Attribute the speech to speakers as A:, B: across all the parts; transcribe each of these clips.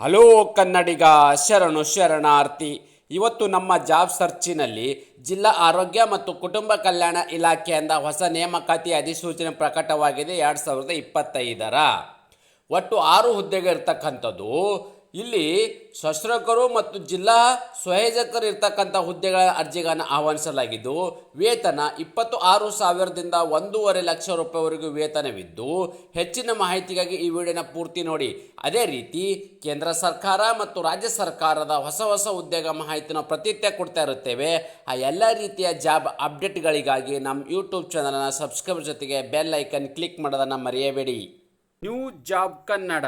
A: Hello ಕನ್ನಡಿಗ, ಶರಣು ಶರಣಾರ್ಥಿ. ಇವತ್ತು ನಮ್ಮ ಜಾಬ್ ಸರ್ಚಿನಲ್ಲಿ ಜಿಲ್ಲಾ ಆರೋಗ್ಯ ಮತ್ತು ಕುಟುಂಬ ಕಲ್ಯಾಣ ಇಲಾಖೆಯಿಂದ ಹೊಸ ನೇಮಕಾತಿ ಅಧಿಸೂಚನೆ ಪ್ರಕಟವಾಗಿದೆ ಎರಡು ಸಾವಿರದ ಇಪ್ಪತ್ತೈದರ. ಒಟ್ಟು ಆರು ಹುದ್ದೆಗಳಿರ್ತಕ್ಕಂಥದ್ದು ಇಲ್ಲಿ ಸಶ್ರಕರು ಮತ್ತು ಜಿಲ್ಲಾ ಸ್ವಯೋಜಕರು ಇರ್ತಕ್ಕಂಥ ಹುದ್ದೆಗಳ ಅರ್ಜಿಗಳನ್ನು ಆಹ್ವಾನಿಸಲಾಗಿದ್ದು, ವೇತನ ಇಪ್ಪತ್ತು ಆರು ಸಾವಿರದಿಂದ ಒಂದೂವರೆ ಲಕ್ಷ ರೂಪಾಯಿವರೆಗೂ ವೇತನವಿದ್ದು, ಹೆಚ್ಚಿನ ಮಾಹಿತಿಗಾಗಿ ಈ ವಿಡಿಯೋನ ಪೂರ್ತಿ ನೋಡಿ. ಅದೇ ರೀತಿ ಕೇಂದ್ರ ಸರ್ಕಾರ ಮತ್ತು ರಾಜ್ಯ ಸರ್ಕಾರದ ಹೊಸ ಹೊಸ ಉದ್ಯೋಗ ಮಾಹಿತಿನ ಪ್ರತಿನಿತ್ಯ ಕೊಡ್ತಾ ಇರುತ್ತೇವೆ. ಆ ಎಲ್ಲ ರೀತಿಯ ಜಾಬ್ ಅಪ್ಡೇಟ್ಗಳಿಗಾಗಿ ನಮ್ಮ ಯೂಟ್ಯೂಬ್ ಚಾನಲ್ನ ಸಬ್ಸ್ಕ್ರೈಬ್ ಜೊತೆಗೆ ಬೆಲ್ ಐಕನ್ ಕ್ಲಿಕ್ ಮಾಡೋದನ್ನು ಮರೆಯಬೇಡಿ. New job Kannada.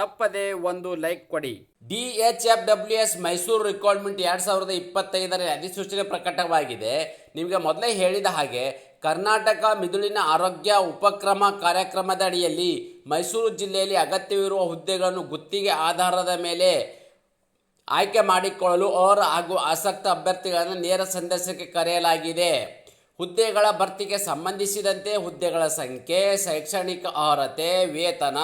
A: ತಪ್ಪದೆ ಒಂದು ಲೈಕ್ ಕೊಡಿ. D H F W S Mysuru recruitment ಎರಡು ಸಾವಿರದ ಇಪ್ಪತ್ತೈದರ ಅಧಿಸೂಚನೆ ಪ್ರಕಟವಾಗಿದೆ. ನಿಮಗೆ ಮೊದಲೇ ಹೇಳಿದ ಹಾಗೆ ಕರ್ನಾಟಕ ಮಿದುಳಿನ ಆರೋಗ್ಯ ಉಪಕ್ರಮ ಕಾರ್ಯಕ್ರಮದ ಅಡಿಯಲ್ಲಿ ಮೈಸೂರು ಜಿಲ್ಲೆಯಲ್ಲಿ ಅಗತ್ಯವಿರುವ ಹುದ್ದೆಗಳನ್ನು ಗುತ್ತಿಗೆ ಆಧಾರದ ಮೇಲೆ ಆಯ್ಕೆ ಮಾಡಿಕೊಳ್ಳಲು ಅವರು ಹಾಗೂ ಆಸಕ್ತ ಅಭ್ಯರ್ಥಿಗಳನ್ನು ನೇರ ಸಂದರ್ಶನಕ್ಕೆ ಕರೆಯಲಾಗಿದೆ. ಹುದ್ದೆಗಳ ಭರ್ತಿಗೆ ಸಂಬಂಧಿಸಿದಂತೆ ಹುದ್ದೆಗಳ ಸಂಖ್ಯೆ, ಶೈಕ್ಷಣಿಕ ಅರ್ಹತೆ, ವೇತನ,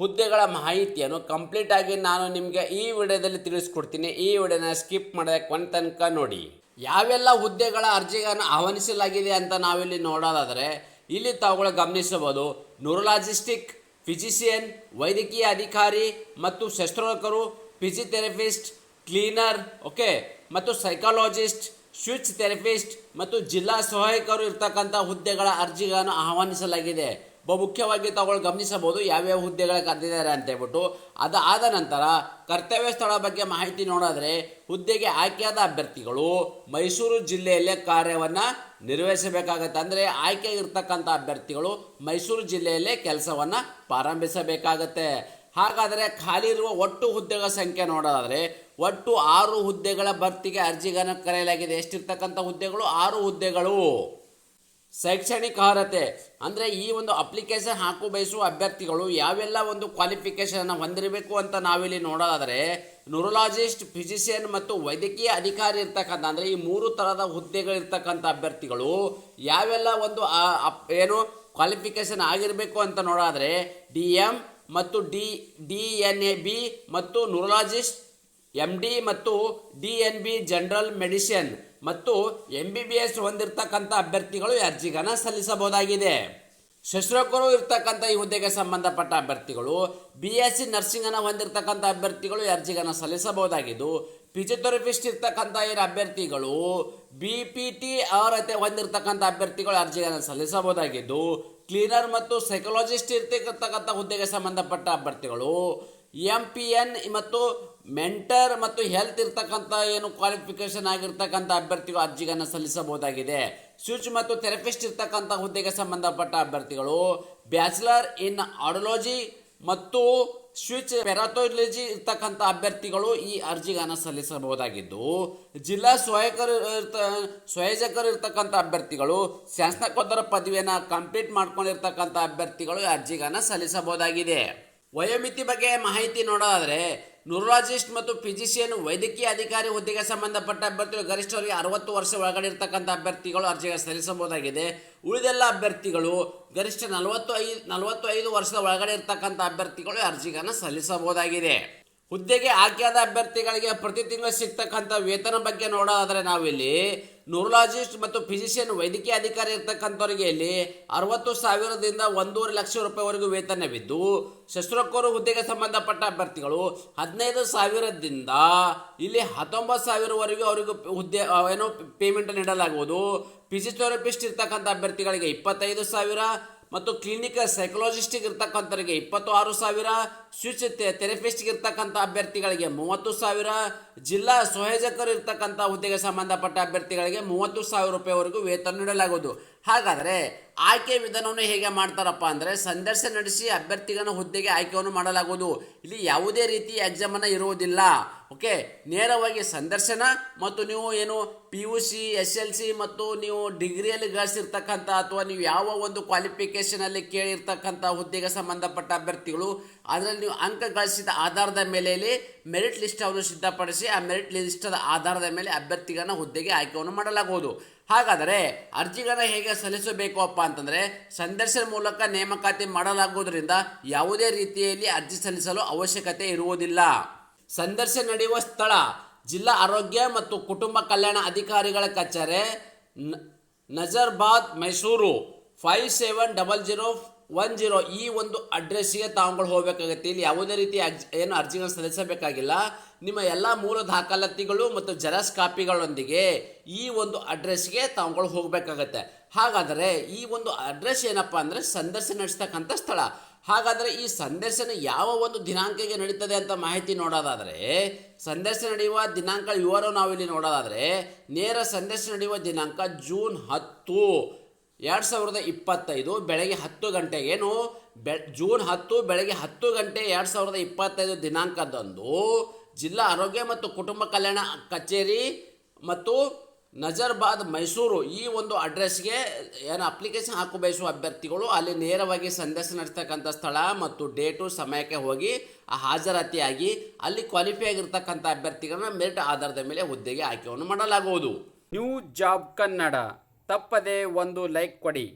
A: ಹುದ್ದೆಗಳ ಮಾಹಿತಿಯನ್ನು ಕಂಪ್ಲೀಟ್ ಆಗಿ ನಾನು ನಿಮಗೆ ಈ ವಿಡಿಯೋದಲ್ಲಿ ತಿಳಿಸ್ಕೊಡ್ತೀನಿ. ಈ ವಿಡಿಯೋನ ಸ್ಕಿಪ್ ಮಾಡದೆ ಕೊನೆ ತನಕ ನೋಡಿ. ಯಾವೆಲ್ಲ ಹುದ್ದೆಗಳ ಅರ್ಜಿಗಳನ್ನು ಆಹ್ವಾನಿಸಲಾಗಿದೆ ಅಂತ ನಾವಿಲ್ಲಿ ನೋಡೋದಾದರೆ, ಇಲ್ಲಿ ತಾವುಗಳು ಗಮನಿಸಬಹುದು ನ್ಯೂರಲಾಜಿಸ್ಟಿಕ್ ಫಿಸಿಷಿಯನ್, ವೈದ್ಯಕೀಯ ಅಧಿಕಾರಿ ಮತ್ತು ಶಸ್ತ್ರೋಕರು ಫಿಸಿಥೆರಪಿಸ್ಟ್, ಕ್ಲೀನರ್, ಓಕೆ, ಮತ್ತು ಸೈಕಾಲಜಿಸ್ಟ್ ಸ್ವಿಚ್ ಥೆರಪಿಸ್ಟ್ ಮತ್ತು ಜಿಲ್ಲಾ ಸಹಾಯಕರು ಇರ್ತಕ್ಕಂಥ ಹುದ್ದೆಗಳ ಅರ್ಜಿಗಳನ್ನು ಆಹ್ವಾನಿಸಲಾಗಿದೆ. ಬಹು ಮುಖ್ಯವಾಗಿ ತಗೊಳ್ಳಿ ಗಮನಿಸಬಹುದು ಯಾವ್ಯಾವ ಹುದ್ದೆಗಳ ಕರೆದಿದ್ದಾರೆ ಅಂತ ಹೇಳ್ಬಿಟ್ಟು. ಅದಾದ ನಂತರ ಕರ್ತವ್ಯ ಸ್ಥಳ ಬಗ್ಗೆ ಮಾಹಿತಿ ನೋಡಿದ್ರೆ ಹುದ್ದೆಗೆ ಆಯ್ಕೆಯಾದ ಅಭ್ಯರ್ಥಿಗಳು ಮೈಸೂರು ಜಿಲ್ಲೆಯಲ್ಲೇ ಕಾರ್ಯವನ್ನು ನಿರ್ವಹಿಸಬೇಕಾಗತ್ತೆ. ಅಂದರೆ ಆಯ್ಕೆ ಇರ್ತಕ್ಕಂಥ ಅಭ್ಯರ್ಥಿಗಳು ಮೈಸೂರು ಜಿಲ್ಲೆಯಲ್ಲೇ ಕೆಲಸವನ್ನು ಪ್ರಾರಂಭಿಸಬೇಕಾಗತ್ತೆ. ಹಾಗಾದರೆ ಖಾಲಿ ಇರುವ ಒಟ್ಟು ಹುದ್ದೆಗಳ ಸಂಖ್ಯೆ ನೋಡೋದಾದರೆ ಒಟ್ಟು ಆರು ಹುದ್ದೆಗಳ ಭರ್ತಿಗೆ ಅರ್ಜಿಗಳನ್ನು ಕರೆಯಲಾಗಿದೆ. ಎಷ್ಟಿರ್ತಕ್ಕಂಥ ಹುದ್ದೆಗಳು? ಆರು ಹುದ್ದೆಗಳು. ಶೈಕ್ಷಣಿಕ ಅರ್ಹತೆ. ಅಂದರೆ ಈ ಒಂದು ಅಪ್ಲಿಕೇಶನ್ ಹಾಕು ಬಯಸುವ ಅಭ್ಯರ್ಥಿಗಳು ಯಾವೆಲ್ಲ ಒಂದು ಕ್ವಾಲಿಫಿಕೇಷನ್ ಹೊಂದಿರಬೇಕು ಅಂತ ನಾವಿಲ್ಲಿ ನೋಡೋದಾದರೆ ನ್ಯೂರಲಾಜಿಸ್ಟ್ ಫಿಸಿಷಿಯನ್ ಮತ್ತು ವೈದ್ಯಕೀಯ ಅಧಿಕಾರಿ ಇರ್ತಕ್ಕಂಥ, ಅಂದರೆ ಈ ಮೂರು ಥರದ ಹುದ್ದೆಗಳಿರ್ತಕ್ಕಂಥ ಅಭ್ಯರ್ಥಿಗಳು ಯಾವೆಲ್ಲ ಒಂದು ಏನು ಕ್ವಾಲಿಫಿಕೇಷನ್ ಆಗಿರಬೇಕು ಅಂತ ನೋಡೋದಾದರೆ, ಡಿ ಎಂ ಮತ್ತು D D N A B ಮತ್ತು ನ್ಯೂರಲಾಜಿಸ್ಟ್ ಎಂ ಡಿ ಮತ್ತು D N B general medicine ಮತ್ತು ಎಂ ಬಿ ಬಿ ಎಸ್ ಹೊಂದಿರತಕ್ಕಂಥ ಅಭ್ಯರ್ಥಿಗಳು ಅರ್ಜಿಗನ ಸಲ್ಲಿಸಬಹುದಾಗಿದೆ. ಶಸ್ತ್ರಕರು ಇರ್ತಕ್ಕಂಥ ಈ ಹುದ್ದೆಗೆ ಸಂಬಂಧಪಟ್ಟ ಅಭ್ಯರ್ಥಿಗಳು ಬಿ ಎಸ್ ಸಿ ನರ್ಸಿಂಗನ್ನು ಹೊಂದಿರತಕ್ಕಂಥ ಅಭ್ಯರ್ಥಿಗಳು ಅರ್ಜಿಗನ ಸಲ್ಲಿಸಬಹುದಾಗಿದ್ದು, ಫಿಸಿಯೋಥೆರಪಿಸ್ಟ್ ಇರ್ತಕ್ಕಂಥ ಏನು ಅಭ್ಯರ್ಥಿಗಳು ಬಿ ಪಿ ಟಿ ಅರ್ಹತೆ ಹೊಂದಿರತಕ್ಕಂಥ ಅಭ್ಯರ್ಥಿಗಳು ಅರ್ಜಿಗಳನ್ನು ಸಲ್ಲಿಸಬಹುದಾಗಿದ್ದು, ಕ್ಲೀನರ್ ಮತ್ತು ಸೈಕಾಲಜಿಸ್ಟ್ ಇರ್ತಕ್ಕಂಥ ಹುದ್ದೆಗೆ ಸಂಬಂಧಪಟ್ಟ ಅಭ್ಯರ್ಥಿಗಳು ಎಂ ಪಿ ಎನ್ ಮತ್ತು ಮೆಂಟರ್ ಮತ್ತು ಹೆಲ್ತ್ ಇರ್ತಕ್ಕಂಥ ಏನು ಕ್ವಾಲಿಫಿಕೇಷನ್ ಆಗಿರ್ತಕ್ಕಂಥ ಅಭ್ಯರ್ಥಿಗಳು ಅರ್ಜಿಗಳನ್ನು ಸಲ್ಲಿಸಬಹುದಾಗಿದೆ. ಸ್ವಿಚ್ ಮತ್ತು ಥೆರಪಿಸ್ಟ್ ಇರ್ತಕ್ಕಂಥ ಹುದ್ದೆಗೆ ಸಂಬಂಧಪಟ್ಟ ಅಭ್ಯರ್ಥಿಗಳು ಬ್ಯಾಚುಲರ್ ಇನ್ ಆಡೋಲಜಿ ಮತ್ತು ಸ್ವಿಚ್ ಪೆರಾಥೋಲಜಿ ಇರ್ತಕ್ಕಂಥ ಅಭ್ಯರ್ಥಿಗಳು ಈ ಅರ್ಜಿಗಳನ್ನು ಸಲ್ಲಿಸಬಹುದಾಗಿದ್ದು, ಜಿಲ್ಲಾ ಸ್ವಯಕರು ಇರ್ತ ಸ್ವಯೋಜಕರು ಇರ್ತಕ್ಕಂಥ ಅಭ್ಯರ್ಥಿಗಳು ಸ್ನಾತಕೋತ್ತರ ಪದವಿಯನ್ನು ಕಂಪ್ಲೀಟ್ ಮಾಡ್ಕೊಂಡಿರ್ತಕ್ಕಂಥ ಅಭ್ಯರ್ಥಿಗಳು ಈ ಅರ್ಜಿಗಳನ್ನು ಸಲ್ಲಿಸಬಹುದಾಗಿದೆ. ವಯೋಮಿತಿ ಬಗ್ಗೆ ಮಾಹಿತಿ ನೋಡೋದಾದರೆ ನ್ಯೂರಲಾಜಿಸ್ಟ್ ಮತ್ತು ಫಿಜಿಷಿಯನ್ ವೈದ್ಯಕೀಯ ಅಧಿಕಾರಿ ಹುದ್ದೆಗೆ ಸಂಬಂಧಪಟ್ಟ ಅಭ್ಯರ್ಥಿಗಳು ಗರಿಷ್ಠವರಿಗೆ ಅರವತ್ತು ವರ್ಷ ಒಳಗಡೆ ಇರ್ತಕ್ಕಂಥ ಅಭ್ಯರ್ಥಿಗಳು ಅರ್ಜಿಗೆ ಸಲ್ಲಿಸಬಹುದಾಗಿದೆ. ಉಳಿದೆಲ್ಲ ಅಭ್ಯರ್ಥಿಗಳು ಗರಿಷ್ಠ ನಲವತ್ತು ಐದು ನಲವತ್ತು ಐದು ವರ್ಷದ ಒಳಗಡೆ ಇರ್ತಕ್ಕಂಥ ಅಭ್ಯರ್ಥಿಗಳು ಅರ್ಜಿಗಳನ್ನು ಸಲ್ಲಿಸಬಹುದಾಗಿದೆ. ಹುದ್ದೆಗೆ ಆಯ್ಕೆಯಾದ ಅಭ್ಯರ್ಥಿಗಳಿಗೆ ಪ್ರತಿ ತಿಂಗಳು ಸಿಗ್ತಕ್ಕಂಥ ವೇತನ ಬಗ್ಗೆ ನೋಡೋದಾದರೆ ನಾವಿಲ್ಲಿ ನ್ಯೂರಲಾಜಿಸ್ಟ್ ಮತ್ತು ಫಿಸಿಷಿಯನ್ ವೈದ್ಯಕೀಯ ಅಧಿಕಾರಿ ಇರ್ತಕ್ಕಂಥವ್ರಿಗೆ ಇಲ್ಲಿ ಅರವತ್ತು ಸಾವಿರದಿಂದ ಒಂದೂವರೆ ಲಕ್ಷ ರೂಪಾಯಿವರೆಗೂ ವೇತನವಿದ್ದು, ಶಸ್ತ್ರಕೋರು ಹುದ್ದೆಗೆ ಸಂಬಂಧಪಟ್ಟ ಅಭ್ಯರ್ಥಿಗಳು ಹದಿನೈದು ಸಾವಿರದಿಂದ ಇಲ್ಲಿ ಹತ್ತೊಂಬತ್ತು ಸಾವಿರವರೆಗೂ ಅವರಿಗೂ ಹುದ್ದೆ ಏನು ಪೇಮೆಂಟ್ ನೀಡಲಾಗುವುದು. ಫಿಸಿಯೋಥೆರಪಿಸ್ಟ್ ಇರ್ತಕ್ಕಂಥ ಅಭ್ಯರ್ಥಿಗಳಿಗೆ ಇಪ್ಪತ್ತೈದು ಸಾವಿರ ಮತ್ತು ಕ್ಲಿನಿಕಲ್ ಸೈಕಲಾಜಿಸ್ಟಿಗೆ ಇರ್ತಕ್ಕಂಥವರಿಗೆ ಇಪ್ಪತ್ತು ಆರು ಸಾವಿರ. ಸ್ವಿಚ್ ಥೆರಪಿಸ್ಟ್ಗೆ ಇರ್ತಕ್ಕಂಥ ಅಭ್ಯರ್ಥಿಗಳಿಗೆ ಮೂವತ್ತು ಸಾವಿರ, ಜಿಲ್ಲಾ ಸಹಯೋಜಕರು ಇರ್ತಕ್ಕಂಥ ಹುದ್ದೆಗೆ ಸಂಬಂಧಪಟ್ಟ ಅಭ್ಯರ್ಥಿಗಳಿಗೆ ಮೂವತ್ತು ಸಾವಿರ ರೂಪಾಯಿವರೆಗೂ ವೇತನ ನೀಡಲಾಗುವುದು. ಹಾಗಾದರೆ ಆಯ್ಕೆ ವಿಧಾನವನ್ನು ಹೇಗೆ ಮಾಡ್ತಾರಪ್ಪ ಅಂದರೆ ಸಂದರ್ಶನ ನಡೆಸಿ ಅಭ್ಯರ್ಥಿಗಳನ್ನು ಹುದ್ದೆಗೆ ಆಯ್ಕೆಯನ್ನು ಮಾಡಲಾಗುವುದು. ಇಲ್ಲಿ ಯಾವುದೇ ರೀತಿ ಎಕ್ಸಾಮನ್ನು ಇರುವುದಿಲ್ಲ. ಓಕೆ? ನೇರವಾಗಿ ಸಂದರ್ಶನ ಮತ್ತು ನೀವು ಏನು P U C S L C ಮತ್ತು ನೀವು ಡಿಗ್ರಿಯಲ್ಲಿ ಗಳಿಸಿರ್ತಕ್ಕಂಥ ಅಥವಾ ನೀವು ಯಾವ ಒಂದು ಕ್ವಾಲಿಫಿಕೇಷನಲ್ಲಿ ಕೇಳಿರ್ತಕ್ಕಂಥ ಹುದ್ದೆಗೆ ಸಂಬಂಧಪಟ್ಟ ಅಭ್ಯರ್ಥಿಗಳು, ಅದರಲ್ಲಿ ನೀವು ಅಂಕ ಗಳಿಸಿದ ಆಧಾರದ ಮೇಲೆ ಮೆರಿಟ್ ಲಿಸ್ಟ್ ಅನ್ನು ಸಿದ್ಧಪಡಿಸಿ ಆ ಮೆರಿಟ್ ಲಿಸ್ಟದ ಆಧಾರದ ಮೇಲೆ ಅಭ್ಯರ್ಥಿಗಳನ್ನು ಹುದ್ದೆಗೆ ಆಯ್ಕೆಯನ್ನು ಮಾಡಲಾಗುವುದು. ಹಾಗಾದರೆ ಅರ್ಜಿಗಳನ್ನು ಹೇಗೆ ಸಲ್ಲಿಸಬೇಕು ಅಪ್ಪ ಅಂತಂದರೆ ಸಂದರ್ಶನ ಮೂಲಕ ನೇಮಕಾತಿ ಮಾಡಲಾಗುವುದರಿಂದ ಯಾವುದೇ ರೀತಿಯಲ್ಲಿ ಅರ್ಜಿ ಸಲ್ಲಿಸಲು ಅವಶ್ಯಕತೆ ಇರುವುದಿಲ್ಲ. ಸಂದರ್ಶನ ನಡೆಯುವ ಸ್ಥಳ, ಜಿಲ್ಲಾ ಆರೋಗ್ಯ ಮತ್ತು ಕುಟುಂಬ ಕಲ್ಯಾಣ ಅಧಿಕಾರಿಗಳ ಕಚೇರಿ Nazarbad, Mysuru. Five seven double zero one zero ಈ ಒಂದು ಅಡ್ರೆಸ್ಸಿಗೆ ತಾವುಗಳು ಹೋಗಬೇಕಾಗತ್ತೆ. ಇಲ್ಲಿ ಯಾವುದೇ ರೀತಿ ಅರ್ಜಿ, ಏನು ಅರ್ಜಿಗಳನ್ನು ಸಲ್ಲಿಸಬೇಕಾಗಿಲ್ಲ. ನಿಮ್ಮ ಎಲ್ಲ ಮೂಲ ದಾಖಲಾತಿಗಳು ಮತ್ತು ಜೆರಾಕ್ಸ್ ಕಾಪಿಗಳೊಂದಿಗೆ ಈ ಒಂದು ಅಡ್ರೆಸ್ಗೆ ತಾವುಗಳು ಹೋಗಬೇಕಾಗತ್ತೆ. ಹಾಗಾದರೆ ಈ ಒಂದು ಅಡ್ರೆಸ್ ಏನಪ್ಪ ಅಂದರೆ ಸಂದರ್ಶನ ನಡೆಸ್ತಕ್ಕಂಥ ಸ್ಥಳ. ಹಾಗಾದರೆ ಈ ಸಂದರ್ಶನ ಯಾವ ಒಂದು ದಿನಾಂಕಕ್ಕೆ ನಡೀತದೆ ಅಂತ ಮಾಹಿತಿ ನೋಡೋದಾದರೆ, ಸಂದರ್ಶನ ನಡೆಯುವ ದಿನಾಂಕ ವಿವರ ನಾವಿಲ್ಲಿ ನೋಡೋದಾದರೆ, ನೇರ ಸಂದರ್ಶನ ನಡೆಯುವ ದಿನಾಂಕ ಜೂನ್ ಹತ್ತು. ಎರಡು ಸಾವಿರದ ಇಪ್ಪತ್ತೈದು ಬೆಳಗ್ಗೆ ಹತ್ತು ಗಂಟೆಗೇನು ಬೆ, ಜೂನ್ ಹತ್ತು ಬೆಳಗ್ಗೆ ಹತ್ತು ಗಂಟೆ ಎರಡು ಸಾವಿರದ ಇಪ್ಪತ್ತೈದು ದಿನಾಂಕದಂದು ಜಿಲ್ಲಾ ಆರೋಗ್ಯ ಮತ್ತು ಕುಟುಂಬ ಕಲ್ಯಾಣ ಕಚೇರಿ ಮತ್ತು ನಜರ್ಬಾದ್ ಮೈಸೂರು ಈ ಒಂದು ಅಡ್ರೆಸ್ಗೆ ಏನು ಅಪ್ಲಿಕೇಶನ್ ಹಾಕು ಬಯಸುವ ಅಭ್ಯರ್ಥಿಗಳು ಅಲ್ಲಿ ನೇರವಾಗಿ ಸಂದರ್ಶನ ನಡೆಸ್ತಕ್ಕಂಥ ಸ್ಥಳ ಮತ್ತು ಡೇಟು ಸಮಯಕ್ಕೆ ಹೋಗಿ ಹಾಜರಾತಿಯಾಗಿ ಅಲ್ಲಿ ಕ್ವಾಲಿಫೈ ಆಗಿರ್ತಕ್ಕಂಥ ಅಭ್ಯರ್ಥಿಗಳನ್ನ ಮೆರಿಟ್ ಆಧಾರದ ಮೇಲೆ ಹುದ್ದೆಗೆ ಆಯ್ಕೆಯನ್ನು ಮಾಡಲಾಗುವುದು. New job Kannada. ತಪ್ಪದೆ ಒಂದು ಲೈಕ್ ಕೊಡಿ.